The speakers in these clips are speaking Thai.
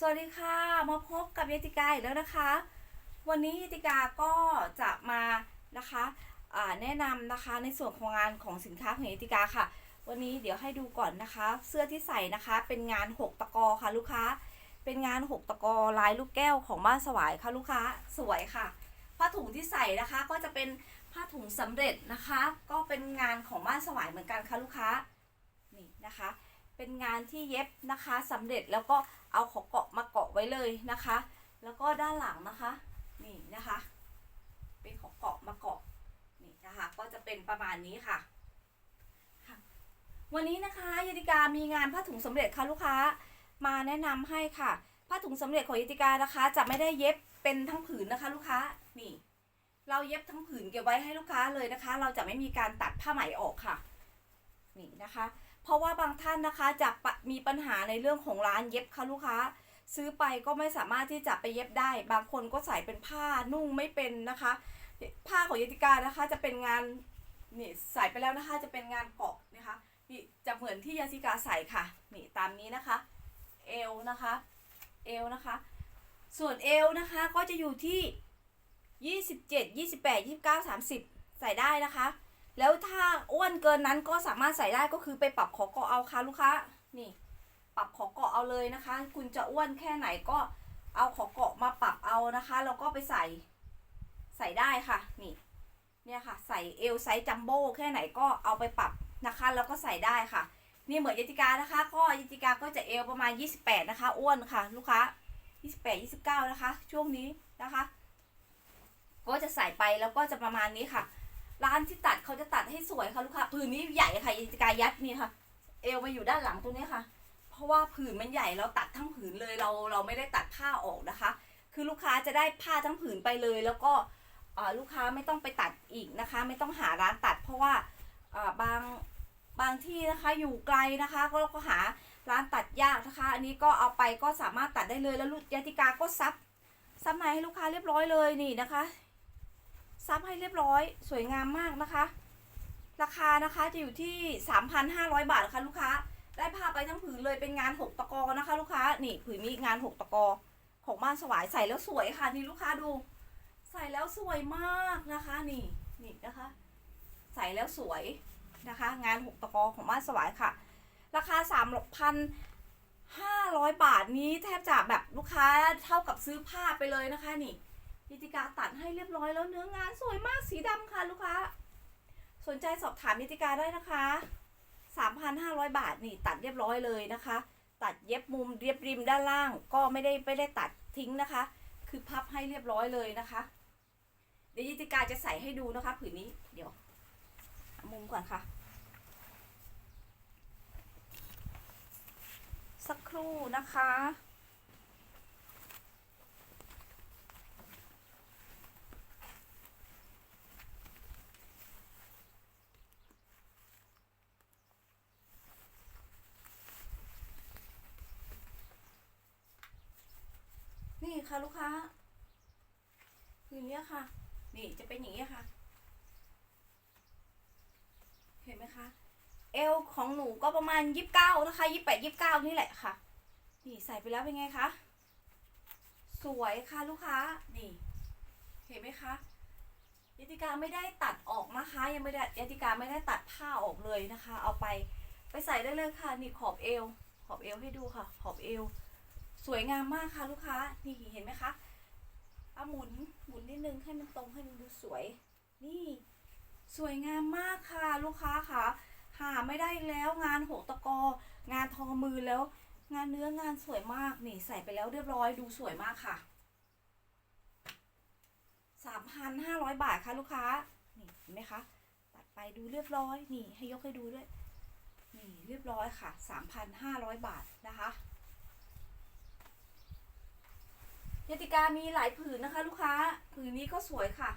สวัสดีค่ะ มาพบกับยติกาอีกแล้วนะคะ วันนี้ยติกาก็จะมานะคะแนะนำนะคะในส่วนของงานของสินค้าของยติกาค่ะ วันนี้เดี๋ยวให้ดูก่อนนะคะ เสื้อที่ใส่นะคะเป็นงาน 6 ตะกอค่ะลูกค้า เป็นงาน 6 ตะกอลายลูกแก้วของบ้านสวายค่ะลูกค้าสวยค่ะผ้าถุงที่ใส่นะคะก็จะเป็นผ้าถุงสำเร็จนะคะ ก็เป็นงานของบ้านสวายเหมือนกันค่ะลูกค้านี่นะคะ เป็นงานที่เย็บนะคะสำเร็จแล้วก็ เอาขอเกาะมาเกาะไว้เลยนะคะ แล้วก็ด้านหลังนะคะ นี่นะคะ เป็นของเกาะมาเกาะนี่นะคะ ก็จะเป็นประมาณนี้ค่ะ วันนี้นะคะยติกามีงานผ้าถุงสำเร็จค่ะลูกค้ามาแนะนำให้ค่ะ ผ้าถุงสำเร็จของยติกานะคะ จะไม่ได้เย็บเป็นทั้งผืนนะคะ ลูกค้านี่ เราเย็บทั้งผืนเก็บไว้ให้ลูกค้าเลยนะคะ เราจะไม่มีการตัดผ้าไหมออกค่ะ นี่นะคะ เพราะว่าบางท่านนะคะจะมีปัญหาในเรื่องของร้านเย็บค่ะลูกค้า ซื้อไปก็ไม่สามารถที่จะไปเย็บได้ บางคนก็ใส่เป็นผ้านุ่งไม่เป็นนะคะ ผ้าของยติกานะคะจะเป็นงานนี่ใส่ไปแล้วนะคะจะเป็นงานเกาะนะคะนี่จะเหมือนที่ยาติกาใส่ค่ะนี่ตามนี้นะคะเอวนะคะเอวนะคะ ส่วนเอวนะคะก็จะอยู่ที่ 27 28 29 30 ใส่ได้นะคะ แล้วถ้าอ้วนเกินนั้นก็สามารถใส่ได้ก็คือไปปรับขอเกาะเอาค่ะลูกค้านี่ ปรับขอเกาะเอาเลยนะคะ คุณจะอ้วนแค่ไหนก็เอาขอเกาะมาปรับเอานะคะแล้วก็ไปใส่ ใส่ได้ค่ะ นี่ เนี่ยค่ะ ใส่เอลไซส์จัมโบ้แค่ไหนก็เอาไปปรับนะคะ แล้วก็ใส่ได้ค่ะ นี่เหมือนยติกานะคะ ก็ยติกาก็จะเอลประมาณ 28 นะคะ อ้วนค่ะ ลูกค้า 28 29 นะคะ ช่วงนี้นะคะ ก็จะใส่ไปแล้วก็จะประมาณนี้ค่ะ ร้านที่ตัดเขาจะตัดให้สวยค่ะลูกค้าผืนนี้ใหญ่ค่ะยิติกายัดนี่ค่ะ เอวมาอยู่ด้านหลังตรงนี้ค่ะ เพราะว่าผืนมันใหญ่เราตัดทั้งผืนเลยเราเราไม่ได้ตัดผ้าออกนะคะ คือลูกค้าจะได้ผ้าทั้งผืนไปเลย แล้วก็ลูกค้าไม่ต้องไปตัดอีกนะคะ ไม่ต้องหาร้านตัด เพราะว่าบางบางที่นะคะอยู่ไกลนะคะ ก็เราก็หาร้านตัดยากนะคะ อันนี้ก็เอาไปก็สามารถตัดได้เลยแล้วลูกยติกาก็ซับซับในให้ลูกค้าเรียบร้อยเลยนี่นะคะ ซับให้เรียบร้อย สวยงามมากนะคะ ราคานะคะจะอยู่ที่ 3,500 บาทค่ะลูกค้า ได้ผ้าไปทั้งผืนเลยเป็นงาน 6 ตะกอนะคะ ลูกค้า นี่ผืนนี้งาน 6 ตะกอ ของบ้านสวายใส่แล้วสวยค่ะนี่ลูกค้าดู ใส่แล้วสวยมากนะคะ นี่นี่นะคะ ใส่แล้วสวยนะคะ งาน 6 ตะกอของบ้านสวายค่ะ ราคา3,500 บาทนี้แทบจะแบบลูกค้าเท่ากับซื้อผ้าไปเลยนะคะนี่ นิติกาตัดให้เรียบร้อยแล้วเนื้องานสวยมากสีดำค่ะลูกค้า สนใจสอบถามนิติกาได้นะคะ 3,500 บาทนี่ตัดเรียบร้อยเลยนะคะ ตัดเย็บมุมเรียบริมด้านล่าง ก็ไม่ได้ไม่ได้ตัดทิ้งนะคะ คือพับให้เรียบร้อยเลยนะคะ เดี๋ยวนิติกาจะใส่ให้ดูนะคะ ผืนนี้เดี๋ยวมุมก่อนค่ะ สักครู่นะคะ ค่ะลูกค้าคืออย่างนี้ค่ะ นี่จะเป็นอย่างเงี้ค่ะ เห็นไหมคะ เอวของหนูก็ประมาณยี่สิบเก้านะคะยี่สิบแปดยี่สิบเก้านี่แหละค่ะ นี่ใส่ไปแล้วเป็นไงคะสวยค่ะลูกค้า นี่ เห็นไหมคะยติกาไม่ได้ตัดออกนะคะ ยังไม่ได้ยติกาไม่ได้ตัดผ้าออกเลยนะคะ เอาไปไปใส่ได้เลยค่ะ นี่ขอบเอว ขอบเอวให้ดูค่ะ ขอบเอว สวยงามมากค่ะลูกค้า นี่เห็นไหมคะเอาหมุนหมุนนิดนึงให้มันตรงให้มันดูสวย นี่ สวยงามมากค่ะลูกค้าค่ะหาไม่ได้แล้วงานหกตะกองานทอมือแล้ว งานเนื้องานสวยมากนี่ใส่ไปแล้วเรียบร้อยดูสวยมากค่ะสามพันห้าร้อยบาทค่ะลูกค้า นี่เห็นไหมคะตัดไปดูเรียบร้อย นี่ให้ยกให้ดูด้วย นี่เรียบร้อยค่ะสามพันห้าร้อยบาทนะคะ ยติกามีหลายผืนนะคะ ลูกค้า ผืนนี้ก็สวยค่ะ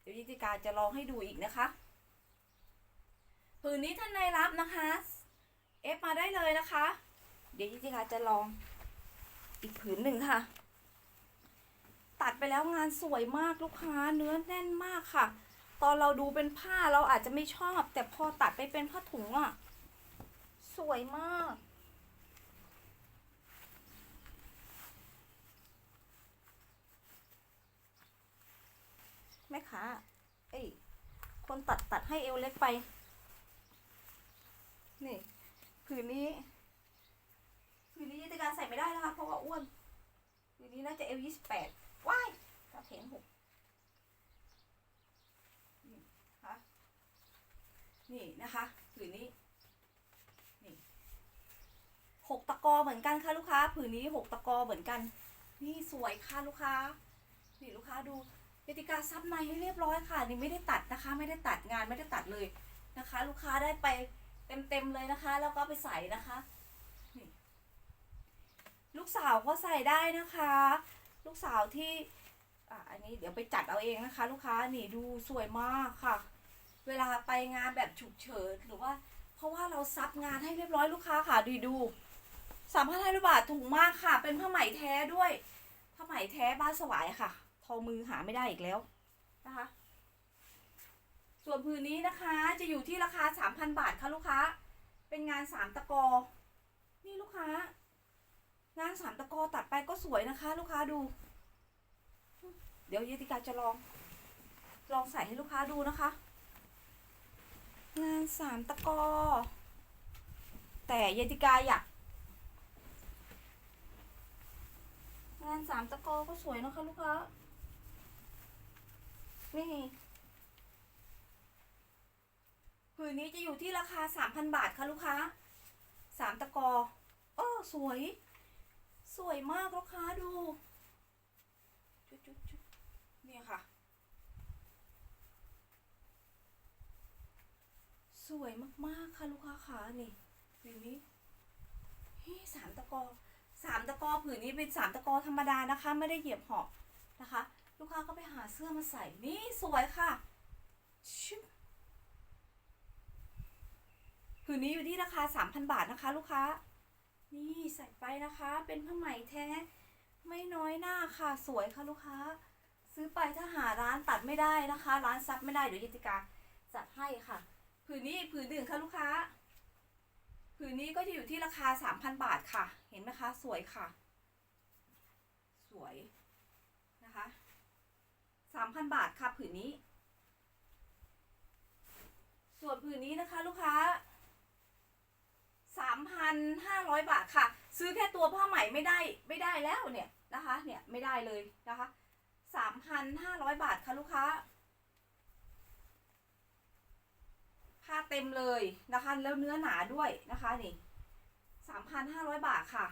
เดี๋ยวยติกาจะลองให้ดูอีกนะคะ ผืนนี้ท่านในรับนะคะ เอฟมาได้เลยนะคะ เดี๋ยวยติกาจะลองอีกผืนหนึ่งค่ะ ตัดไปแล้วงานสวยมากลูกค้าเนื้อแน่นมากค่ะ ตอนเราดูเป็นผ้าเราอาจจะไม่ชอบ แต่พอตัดไปเป็นผ้าถุงอะสวยมาก แม่ค้าเอ้ยคนตัดตัดให้เอวเล็กไป นี่ผืนนี้ผืนนี้ยิตการใส่ไม่ได้นะคะเพราะว่าอ้วนผืนนี้น่าจะเอวยี่สิบแปดว้ายกระเถงหกนี่คะนี่นะคะผืนนี้นี่หกตะกอเหมือนกันค่ะลูกค้า ผืนนี้หกตะกอเหมือนกัน นี่สวยค่ะลูกค้า นี่ลูกค้าดู เจติกาซับในให้เรียบร้อยค่ะ นี่ไม่ได้ตัดนะคะ ไม่ได้ตัดงานไม่ได้ตัดเลยนะคะ ลูกค้าได้ไปเต็มๆเลยนะคะ แล้วก็ไปใส่นะคะนี่ลูกสาวก็ใส่ได้นะคะ ลูกสาวที่อะอันนี้เดี๋ยวไปจัดเอาเองนะคะ ลูกค้านี่ดูสวยมากค่ะ เวลาไปงานแบบฉุกเฉินหรือว่า เพราะว่าเราซับงานให้เรียบร้อยลูกค้าค่ะดูดูสามพันห้าร้อยบาทถูกมากค่ะ เป็นผ้าไหมแท้ด้วยผ้าไหมแท้บ้านสวายค่ะ ทอมือหาไม่ได้อีกแล้วนะคะ ส่วนผืนนี้นะคะจะอยู่ที่ราคาสามพันบาทค่ะลูกค้า เป็นงานสามตะกอ นี่ลูกค้า งานสามตะกอตัดไปก็สวยนะคะ ลูกค้าดู เดี๋ยวเยติกาจะลอง ลองใส่ให้ลูกค้าดูนะคะ งานสามตะกอ แต่เยติกาอยากงานสามตะกอก็สวยนะคะลูกค้า นี่ผืนนี้จะอยู่ที่ราคาสามพันบาทค่ะลูกค้าสามตะกอโอ้สวย สวยมากลูกค้าดูจุดจุดจุดเนี่ยค่ะ สวยมากๆค่ะลูกค้าขานี่ผืนนี้เฮ้สามตะกอสามตะกอผืนนี้เป็นสามตะกอธรรมดานะคะ ไม่ได้เหยียบหาะนะคะ ลูกค้าก็ไปหาเสื้อมาใส่นี่สวยค่ะชิบผืนนี้อยู่ที่ราคาสามพันบาทนะคะ ลูกค้า นี่ใส่ไปนะคะ เป็นผ้าไหมแท้ ไม่น้อยหน้าค่ะ สวยค่ะลูกค้า ซื้อไปถ้าหาร้านตัดไม่ได้นะคะ ร้านซับไม่ได้เดี๋ยวยิติกาจัดให้ค่ะ ผืนนี้ผืนหนึ่งค่ะลูกค้า ผืนนี้ก็จะอยู่ที่ราคาสามพันบาทค่ะ เห็นไหมคะ สวยค่ะ สวยนะคะ สามพันบาทค่ะผืนนี้ ส่วนผืนนี้นะคะลูกค้าสามพันห้าร้อยบาทค่ะ ซื้อแค่ตัวผ้าไหมไม่ได้ไม่ได้แล้วเนี่ยนะคะเนี่ยไม่ได้เลยนะคะสามพันห้าร้อยบาทค่ะลูกค้า ผ้าเต็มเลยนะคะแล้วเนื้อหนาด้วยนะคะนี่สามพันห้าร้อยบาทค่ะ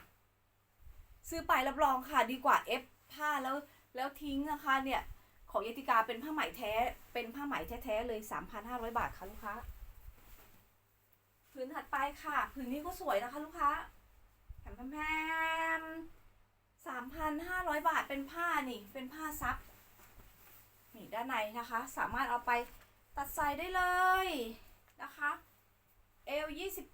ซื้อไปรับรองค่ะดีกว่าเอฟผ้าแล้วแล้วทิ้งนะคะเนี่ย ของยติกาเป็นผ้าไหมแท้ เป็นผ้าไหมแท้ๆเลยสามพันห้าร้อยบาทค่ะลูกค้าผืนถัดไปค่ะผืนนี้ก็สวยนะคะลูกค้าแผมแพมสามพันห้าร้อยบาทเป็นผ้านี่ เป็นผ้าซับนี่ด้านในนะคะ สามารถเอาไปตัดใส่ได้เลยนะคะเอลยี่สิบ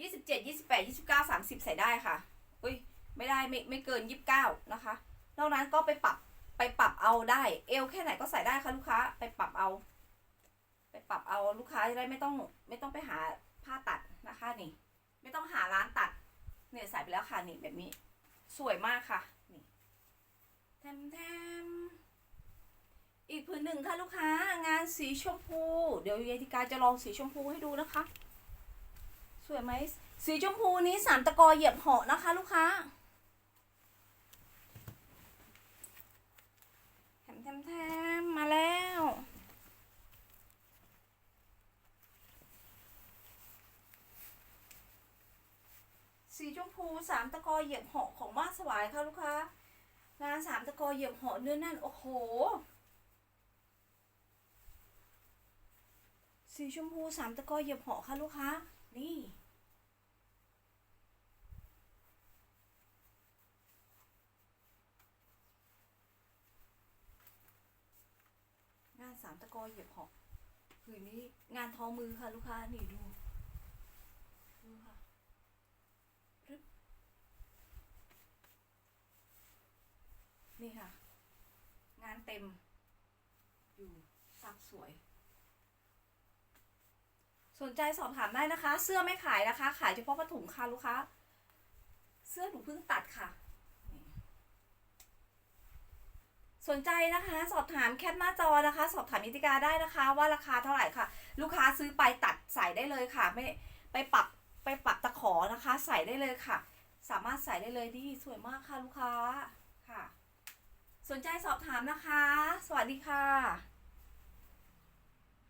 ยี่สิบเจ็ดยี่สิบแปดยี่สิบเก้าสามสิบใส่ได้ค่ะ อุ้ย ไม่ได้ไม่ไม่เกินยี่สิบเก้านะคะ นอกนั้นก็ไปปรับไปปรับเอาได้ เอวแค่ไหนก็ใส่ได้ค่ะลูกค้า ไปปรับเอา ไปปรับเอาลูกค้าจะได้ไม่ต้องไม่ต้องไปหาผ้าตัดนะคะนี่ ไม่ต้องหาร้านตัดเนี่ยใส่ไปแล้วค่ะนี่แบบนี้ สวยมากค่ะนี่แทมแทมอีกผืนหนึ่งค่ะลูกค้างานสีชมพู เดี๋ยวยายติกาจะลองสีชมพูให้ดูนะคะ สวยไหมสีชมพูนี้สามตะกอเหยียบเหาะนะคะ ลูกค้า แถ มแถมมมาแล้ว สีชมพูสามตะกอเหยียบเหาะของบ้านสวายค่ะลูกค้างานสามตะกอเหยียบเหาะเนื้อแน่นโอ้โห สีชมพูสามตะกอเหยียบเหาะค่ะลูกค้า นี่ งานสาม ตะกอเหยียบหาะผืนนี้งานทอมือค่ะ ลูกค้านี่ดูดูค่ะรึบนี่ค่ะ งานเต็ม อยู่ซักสวย สนใจสอบถามได้นะคะ เสื้อไม่ขายนะคะ ขายเฉพาะผ้าถุงค่ะลูกค้า เสื้อหนูเพิ่งตัดค่ะ สนใจนะคะ สอบถามแคปหน้าจอนะคะ สอบถามนิติการได้นะคะ ว่าราคาเท่าไหร่ค่ะ ลูกค้าซื้อไปตัดใส่ได้เลยค่ะ ไม่ไปปรับไปปรับตะขอนะคะ ใส่ได้เลยค่ะ สามารถใส่ได้เลยดีสวยมากค่ะลูกค้าค่ะ สนใจสอบถามนะคะ สวัสดีค่ะ